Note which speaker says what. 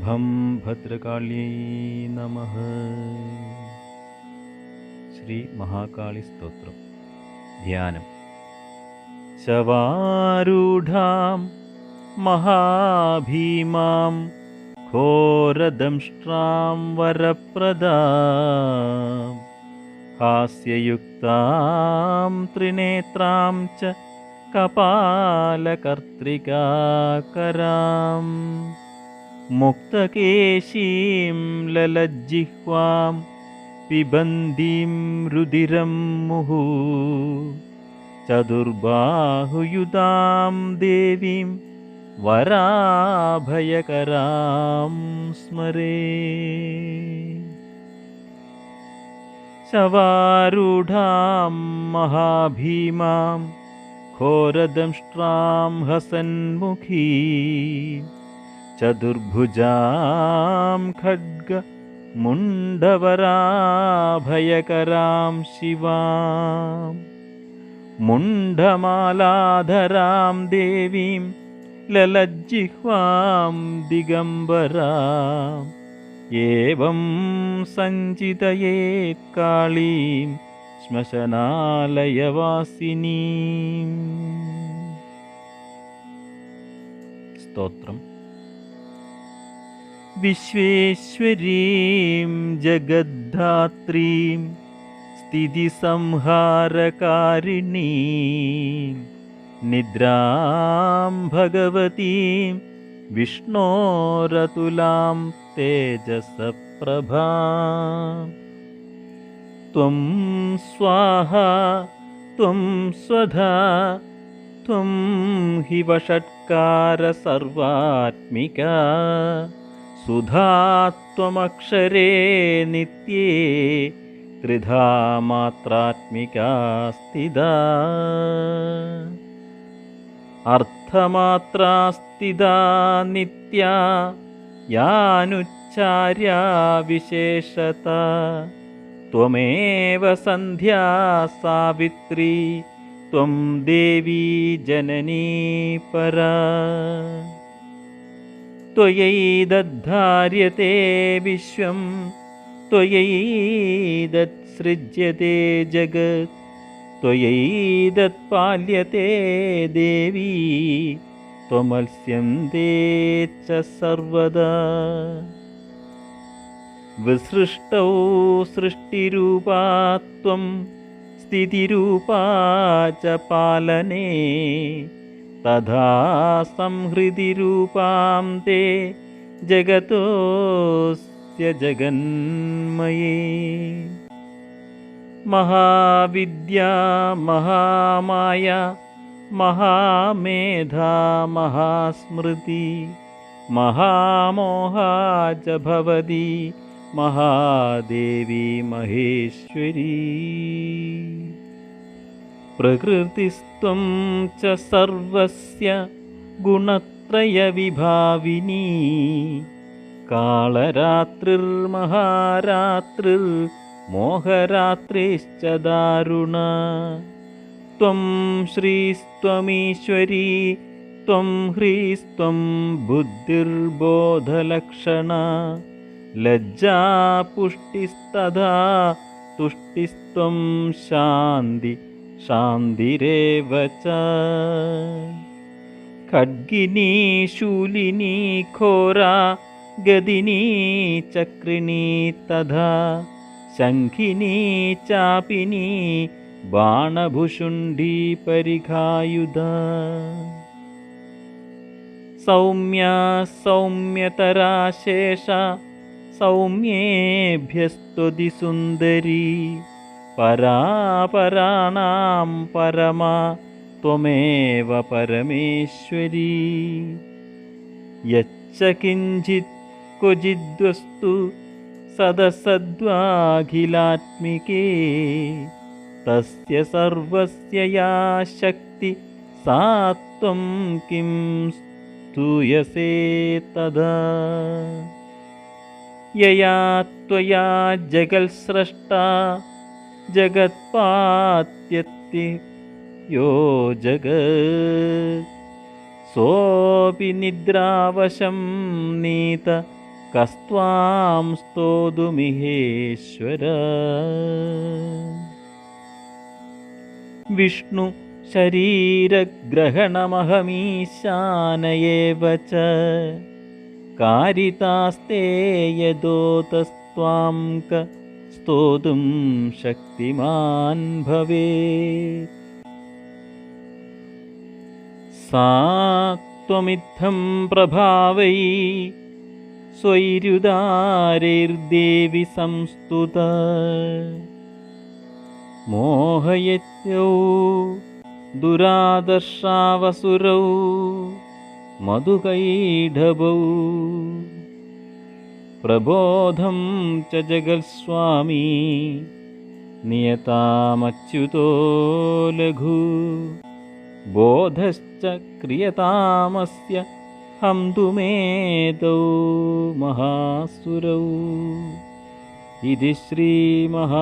Speaker 1: भं भद्रकाल्यै नमः। श्रीमहाकालीस्तोत्रं ध्यानं शवारूढां महाभीमां घोरदंष्ट्रां वरप्रदा हास्ययुक्तां त्रिनेत्रां च कपालकर्त्रिकाकराम् मुक्तकेशीं ललज्जिह्वां पिबन्दीं रुदिरं मुहुः। चतुर्बाहुयुतां देवीं वराभयकरां स्मरे। शवारूढां महाभीमां घोरदंष्ट्रां हसन्मुखी चतुर्भुजां खड्गमुण्डवराभयकरां शिवां मुण्डमालाधरां देवीं ललज्जिह्वां दिगम्बरा एवं सञ्चितयेत् काळीं श्मशनालयवासिनीम् स्तोत्रम् विश्वेश्वरीं जगद्धात्रीं स्थितिसंहारकारिणीं निद्रां भगवतीं विष्णोरतुलां तेजसप्रभा। त्वं स्वाहा त्वं स्वधा त्वं हि वषट्कारसर्वात्मिका सुधा त्वमक्षरे नित्ये त्रिधा मात्रात्मिका स्थिता अर्थमात्रास्तिदा नित्या यानुच्चार्या विशेषता। त्वमेव सन्ध्या सावित्री त्वं देवी जननी परा त्वयैदद्धार्यते विश्वं त्वयैदत्सृज्यते जगत् त्वयैदत्पाल्यते देवी त्वमल्स्यन्ते च सर्वदा। विसृष्टौ सृष्टिरूपा त्वं स्थितिरूपा च पालने तथा संहृदिरूपां ते जगतोऽस्य जगन्मये। महाविद्या महामाया महामेधा महास्मृति महामोहा च भवति महादेवी महेश्वरी प्रकृतिस्त्वं च सर्वस्य गुणत्रयविभाविनी कालरात्रिर्महारात्रिर्मोहरात्रिश्च दारुणा त्वं श्रीस्त्वमीश्वरी त्वं ह्रीस्त्वं बुद्धिर्बोधलक्षणा लज्जा पुष्टिस्तदा तुष्टिस्त्वं शान्ति शान्तिरेव च। खड्गिनी शूलिनी खोरा गदिनी चक्रिणी तथा शङ्खिनी चापिनी बाणभुषुण्डी परिघायुधा। सौम्या सौम्यतरा शेषा सौम्येभ्यस्तुतिसुन्दरी परापराणां परमा त्वमेव परमेश्वरी। यच्च किञ्चित् क्वचिद्वस्तु सदसद्वाखिलात्मिके तस्य सर्वस्य या शक्ति सा त्वं किं स्तूयसे तदा। यया त्वया जगत्स्रष्टा जगत्पात्यत्ति यो जगत्। सोऽपि निद्रावशं नीत कस्त्वां स्तोतुमिहेश्वर। विष्णु शरीरग्रहणमहमीशान एव च कारितास्ते यदोतस्त्वां क स्तोतुं शक्तिमान् भवेत्। सा त्वमित्थं प्रभावै स्वैरुदारैर्देवि संस्तुत। मोहयत्यौ दुरादर्शावसुरौ मधुकैढभौ प्रबोधं च जगत्स्वामी नियतामच्युतो लघु। बोधश्च क्रियतामस्य हन्तुमेतौ महासुरौ। इति श्रीमहाकालीस्तोत्रम्